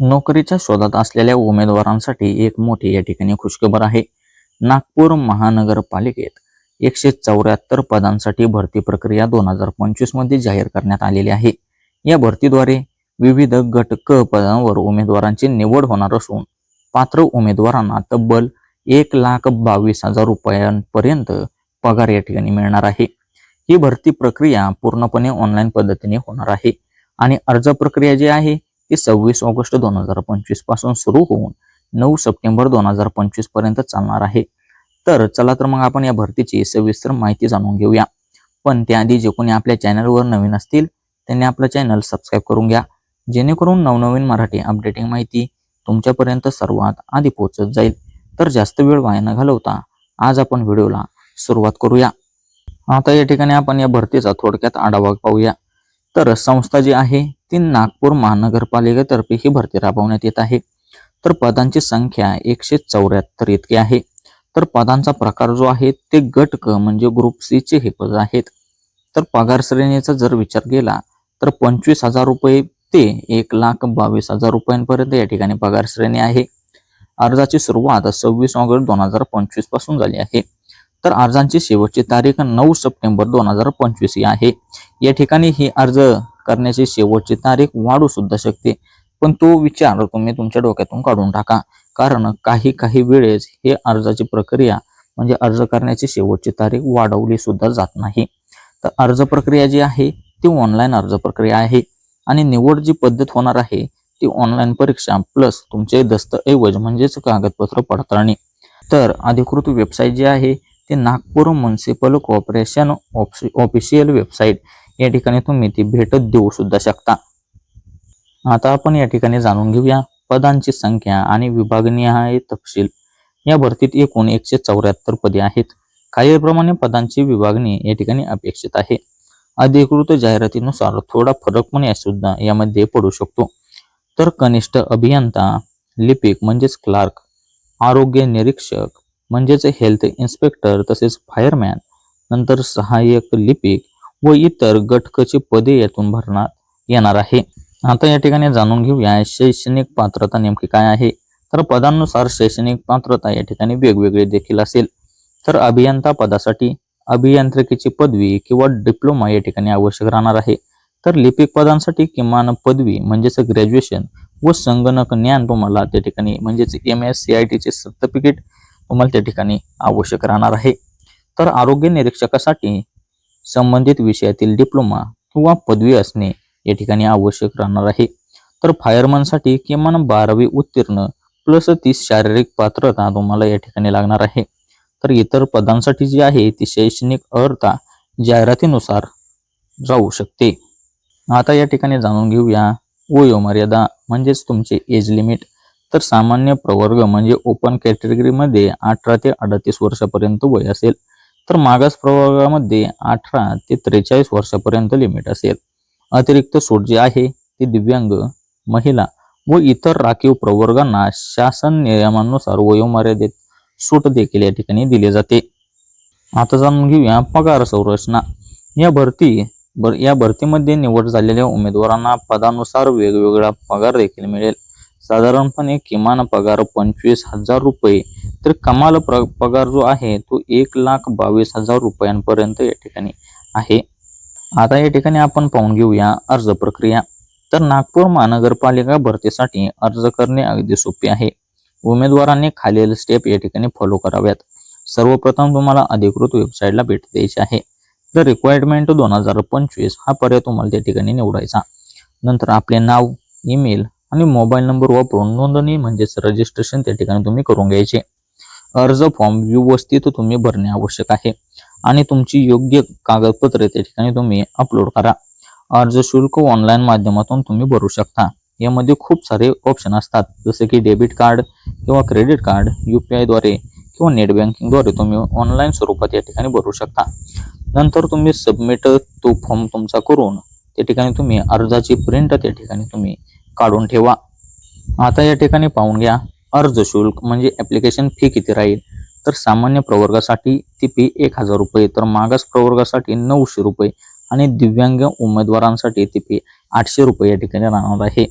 नोकरीच्या शोधात असलेल्या उमेदवारांसाठी एक मोठी या ठिकाणी खुशखबर आहे. नागपूर महानगरपालिकेत एकशे चौऱ्याहत्तर पदांसाठी भरती प्रक्रिया दोन हजार पंचवीसमध्ये जाहीर करण्यात आलेली आहे. या भरतीद्वारे विविध गट क पदांवर उमेदवारांची निवड होणार असून पात्र उमेदवारांना तब्बल एक लाख बावीस हजार रुपयांपर्यंत पगार या ठिकाणी मिळणार आहे. ही भरती प्रक्रिया पूर्णपणे ऑनलाईन पद्धतीने होणार आहे. आणि अर्ज प्रक्रिया जी आहे ती सव्वीस ऑगस्ट दोन हजार पंचवीसपासून सुरू होऊन नऊ सप्टेंबर दोन हजार पंचवीसपर्यंत चालणार आहे. तर चला तर मग आपण या भरतीची सविस्तर माहिती जाणून घेऊया. पण त्याआधी जे कोणी आपल्या चॅनलवर नवीन असतील त्यांनी आपलं चॅनल सबस्क्राईब करून घ्या. जेणेकरून नवनवीन मराठी अपडेटिंग माहिती तुमच्यापर्यंत सर्वात आधी पोहोचत जाईल. तर जास्त वेळ वाया न घालवता आज आपण व्हिडिओला सुरुवात करूया. आता या ठिकाणी आपण या भरतीचा थोडक्यात आढावा पाहूया. तर संस्था जी आहे ती नागपूर महानगरपालिकेतर्फे ही भरती राबवण्यात येत आहे. तर पदांची संख्या एकशे चौऱ्याहत्तर इतकी आहे. तर पदांचा प्रकार जो आहे ते गट क म्हणजे ग्रुप सी चे हे पद आहेत. तर पगार श्रेणीचा जर विचार केला तर पंचवीस हजार रुपये ते एक लाख बावीस हजार रुपयांपर्यंत या ठिकाणी पगार श्रेणी आहे. अर्जाची सुरुवात सव्वीस ऑगस्ट दोन हजार पंचवीसपासून झाली आहे. तर अर्जांची शेवटची तारीख नऊ सप्टेंबर दोन हजार पंचवीस ही आहे. या ठिकाणी ही अर्ज करण्याची शेवटची तारीख वाढू सुद्धा शकते. पण तो विचार तुम्ही तुमच्या डोक्यातून काढून टाका. कारण काही काही वेळेस हे अर्जाची प्रक्रिया म्हणजे अर्ज करण्याची शेवटची तारीख वाढवली सुद्धा जात नाही. तर अर्ज प्रक्रिया जी आहे ती ऑनलाईन अर्ज प्रक्रिया आहे. आणि निवड जी पद्धत होणार आहे ती ऑनलाईन परीक्षा प्लस तुमचे दस्तऐवज म्हणजेच कागदपत्र पडताळणी. तर अधिकृत वेबसाईट जी आहे ती Nagpur municipal corporation official website या ठिकाणी तुम्ही ती भेट देऊ सुद्धा शकता. आता आपण या ठिकाणी जाणून घेऊया पदांची संख्या आणि विभागनिहाय तपशील. या भरतीत एकूण एकशे चौऱ्याहत्तर पदे आहेत. खालीलप्रमाणे पदांची विभागणी या ठिकाणी अपेक्षित आहे. अधिकृत जाहिरातीनुसार थोडा फरक पण या सुद्धा यामध्ये पडू शकतो. तर कनिष्ठ अभियंता लिपिक म्हणजेच क्लार्क आरोग्य निरीक्षक म्हणजेच हेल्थ इन्स्पेक्टर तसेच फायरमॅन नंतर सहाय्यक लिपिक व इतर गटकची पदे यातून भरण्यात येणार आहे. आता या ठिकाणी जाणून घेऊया शैक्षणिक पात्रता नेमकी काय आहे? तर पदांनुसार शैक्षणिक पात्रता या ठिकाणी वेगवेगळी देखील असेल. तर अभियंता पदासाठी अभियांत्रिकीची पदवी किंवा डिप्लोमा या ठिकाणी आवश्यक राहणार आहे. तर लिपिक पदांसाठी किमान पदवी म्हणजेच ग्रॅज्युएशन व संगणक ज्ञान तुम्हाला त्या ठिकाणी म्हणजेच एम एस सी आय टीचे सर्टिफिकेट तुम्हाला त्या ठिकाणी आवश्यक राहणार आहे. तर आरोग्य निरीक्षकासाठी संबंधित विषयातील डिप्लोमा किंवा पदवी असणे या ठिकाणी आवश्यक राहणार आहे. तर फायरमनसाठी किमान बारावी उत्तीर्ण प्लस तीस शारीरिक पात्रता तुम्हाला या ठिकाणी लागणार आहे. तर इतर पदांसाठी जी आहे ती शैक्षणिक अर्हता जाहिरातीनुसार जाऊ शकते. आता या ठिकाणी जाणून घेऊया वयोमर्यादा म्हणजेच तुमचे एज लिमिट तर सामान्य प्रवर्ग म्हणजे ओपन कॅटेगरीमध्ये अठरा ते अडतीस वर्षापर्यंत वय असेल. तर मागास प्रवर्गामध्ये अठरा ते त्रेचाळीस वर्षापर्यंत लिमिट असेल. अतिरिक्त सूट जी आहे ती दिव्यांग महिला व इतर राखीव प्रवर्गांना शासन नियमानुसार वयोमर्यादेत सूट देखील या ठिकाणी दिली जाते. आता जाणून घेऊया पगार संरचना. या भरती बर या भरतीमध्ये निवड झालेल्या उमेदवारांना पदानुसार वेगवेगळा पगार देखील मिळेल. साधारणपणे किमान पगार पंचवीस हजार रुपये तर कमाल प्र पगार जो आहे तो एक लाख बावीस हजार रुपयांपर्यंत या ठिकाणी आहे. आता या ठिकाणी आपण पाहून घेऊया अर्ज प्रक्रिया. तर नागपूर महानगरपालिका भरतीसाठी अर्ज करणे अगदी सोपे आहे. उमेदवारांनी खालील स्टेप या ठिकाणी फॉलो कराव्यात. सर्वप्रथम तुम्हाला अधिकृत वेबसाईटला भेट द्यायची आहे. तर रिक्वायरमेंट दोन हजार पंचवीस हा पर्याय तुम्हाला त्या ठिकाणी निवडायचा. नंतर आपले नाव ईमेल आणि मोबाईल नंबर वापरून नोंदणी म्हणजेच रजिस्ट्रेशन त्या ठिकाणी तुम्ही करून घ्यायचे. अर्ज फॉर्म व्यवस्थित तुम्ही भरणे आवश्यक आहे. आणि तुमची योग्य कागदपत्रे त्या ठिकाणी तुम्ही अपलोड करा. अर्ज शुल्क ऑनलाईन माध्यमातून तुम्ही भरू शकता. यामध्ये खूप सारे ऑप्शन असतात. जसे की डेबिट कार्ड किंवा क्रेडिट कार्ड यू पी आयद्वारे किंवा नेट बँकिंगद्वारे तुम्ही ऑनलाईन स्वरूपात या ठिकाणी भरू शकता. नंतर तुम्ही सबमिट तो फॉर्म तुमचा करून त्या ठिकाणी तुम्ही अर्जाची प्रिंट त्या ठिकाणी तुम्ही काढून ठेवा. आता या ठिकाणी पाहून घ्या. अर्ज शुल्क म्हणजे ॲप्लिकेशन फी किती राहील? तर सामान्य प्रवर्गासाठी ती फी एक हजार रुपये तर मागास प्रवर्गासाठी नऊशे रुपये आणि दिव्यांग उमेदवारांसाठी ती फी आठशे रुपये या ठिकाणी राहणार आहे.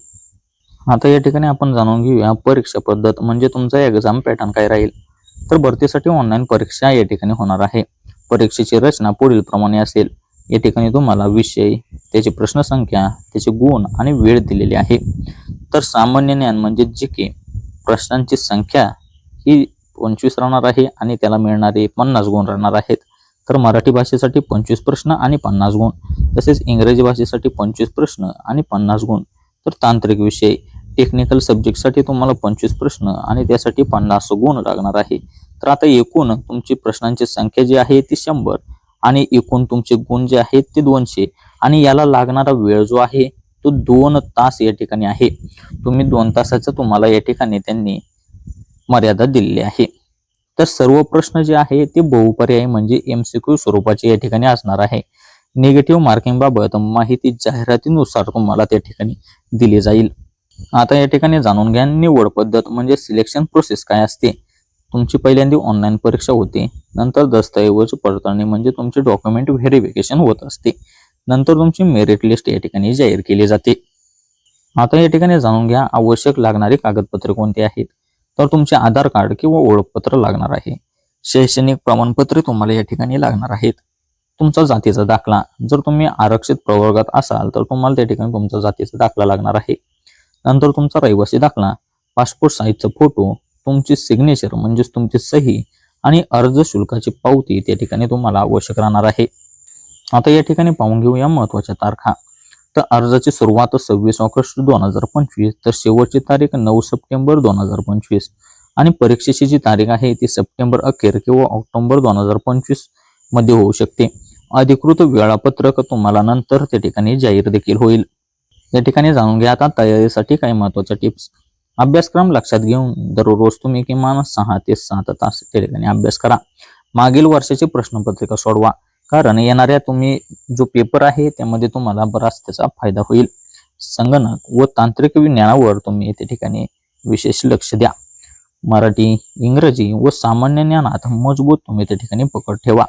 आता या ठिकाणी आपण जाणून घेऊया परीक्षा पद्धत म्हणजे तुमचा एक्झाम पॅटर्न काय राहील? तर भरतीसाठी ऑनलाईन परीक्षा या ठिकाणी होणार आहे. परीक्षेची रचना पुढील प्रमाणे असेल. या ठिकाणी तुम्हाला विषय त्याची प्रश्नसंख्या त्याचे गुण आणि वेळ दिलेली आहे. तर सामान्य ज्ञान म्हणजे जे की. प्रश्नांची संख्या ही पंचवीस राहणार आहे आणि त्याला मिळणारे पन्नास गुण राहणार आहेत. तर मराठी भाषेसाठी पंचवीस प्रश्न आणि पन्नास गुण तसेच इंग्रजी भाषेसाठी पंचवीस प्रश्न आणि पन्नास गुण. तर तांत्रिक विषय टेक्निकल सब्जेक्टसाठी तुम्हाला पंचवीस प्रश्न आणि त्यासाठी पन्नास गुण लागणार आहे. तर आता एकूण तुमची प्रश्नांची संख्या जी आहे ती शंभर आणि एकूण तुमचे गुण जे आहेत ते दोनशे आणि याला लागणारा वेळ जो आहे तो दोन तास या ठिकाणी आहे. तुम्ही दोन तासाचं तुम्हाला या ठिकाणी त्यांनी मर्यादा दिलेली आहे. तर सर्व प्रश्न जे आहे ते बहुपर्यायी म्हणजे एमसीक्यू स्वरूपाचे या ठिकाणी असणार आहे. निगेटिव्ह मार्किंग बाबत माहिती जाहिरातीनुसार तुम्हाला त्या ठिकाणी दिली जाईल. आता या ठिकाणी जाणून घ्या निवड पद्धत म्हणजे सिलेक्शन प्रोसेस काय असते? तुमची पहिल्यांदा ऑनलाईन परीक्षा होते नंतर दस्तऐवज पडताळणी म्हणजे तुमचे डॉक्युमेंट व्हेरिफिकेशन होत असते. नंतर तुमची मेरिट लिस्ट या ठिकाणी जाहीर केली जाते. आता या ठिकाणी जाणून घ्या आवश्यक लागणारी कागदपत्रे कोणती आहेत? तर तुमचे आधार कार्ड किंवा ओळखपत्र लागणार आहे. शैक्षणिक प्रमाणपत्रे तुम्हाला या ठिकाणी लागणार आहेत. तुमचा जातीचा दाखला. जर तुम्ही आरक्षित प्रवर्गात असाल तर तुम्हाला त्या ठिकाणी तुमचा जातीचा दाखला लागणार आहे. नंतर तुमचा रहिवासी दाखला. पासपोर्ट साईजचा फोटो तुमची सिग्नेचर म्हणजेच तुमची सही आणि अर्ज शुल्काची पावती त्या ठिकाणी तुम्हाला आवश्यक राहणार आहे. आता या ठिकाणी पाहून घेऊया महत्त्वाच्या तारखा. तर अर्जाची सुरुवात सव्वीस ऑगस्ट दोन हजार पंचवीस तर शेवटची तारीख नऊ सप्टेंबर दोन हजार पंचवीस आणि परीक्षेची जी तारीख आहे ती सप्टेंबर अखेर किंवा ऑक्टोबर दोन हजार पंचवीसमध्ये होऊ शकते. अधिकृत वेळापत्रक तुम्हाला नंतर त्या ठिकाणी जाहीर देखील होईल. या ठिकाणी जाणून घ्या आता तयारीसाठी काही महत्त्वाच्या टिप्स. अभ्यासक्रम लक्षात घेऊन दररोज तुम्ही किमान सहा ते सात तास त्या ठिकाणी अभ्यास करा. मागील वर्षाची प्रश्नपत्रिका सोडवा. कारण येणाऱ्या तुम्ही जो पेपर आहे त्यामध्ये तुम्हाला बराच त्याचा फायदा होईल. संगणक व तांत्रिक ज्ञानावर तुम्ही त्या ठिकाणी विशेष लक्ष द्या. मराठी इंग्रजी व सामान्य ज्ञानात मजबूत तुम्ही त्या ठिकाणी पकड ठेवा.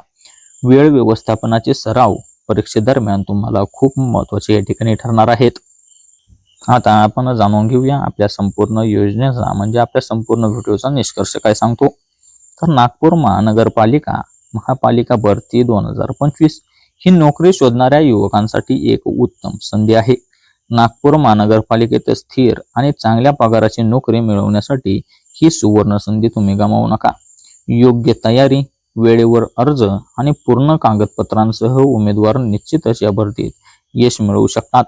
वेळ व्यवस्थापनाचे सराव परीक्षेदरम्यान तुम्हाला खूप महत्त्वाचे या ठिकाणी ठरणार आहेत. आता आपण जाणून घेऊया आपल्या संपूर्ण योजनेचा म्हणजे आपल्या संपूर्ण व्हिडिओचा निष्कर्ष काय सांगतो. तर नागपूर महानगरपालिका महापालिका भरती दोन हजार पंचवीस ही नोकरी शोधणाऱ्या युवकांसाठी एक उत्तम संधी आहे. नागपूर महानगरपालिकेत स्थिर आणि चांगल्या पगाराची नोकरी मिळवण्यासाठी ही सुवर्ण संधी तुम्ही गमावू नका. योग्य तयारी वेळेवर अर्ज आणि पूर्ण कागदपत्रांसह उमेदवार निश्चितच या भरतीत यश मिळवू शकतात.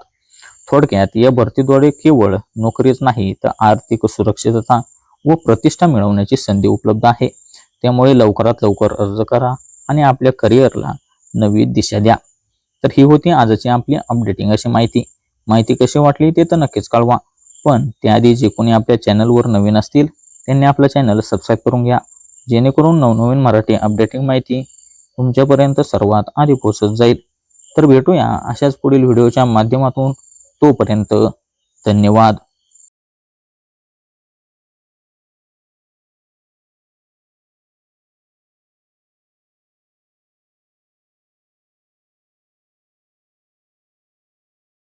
थोडक्यात या भरतीद्वारे केवळ नोकरीच नाही तर आर्थिक सुरक्षितता व प्रतिष्ठा मिळवण्याची संधी उपलब्ध आहे. त्यामुळे लवकरात लवकर अर्ज करा आणि आपल्या करिअरला नवी दिशा द्या. तर ही होती आजची आपली अपडेटिंग अशी माहिती. माहिती कशी वाटली ते तर नक्कीच कळवा. पण त्याआधी जे कोणी आपल्या चॅनलवर नवीन असतील त्यांनी आपलं चॅनल सबस्क्राईब करून घ्या. जेणेकरून नवनवीन मराठी अपडेटिंग माहिती तुमच्यापर्यंत सर्वात आधी पोहोचत जाईल. तर भेटूया अशाच पुढील व्हिडिओच्या माध्यमातून. तोपर्यंत धन्यवाद.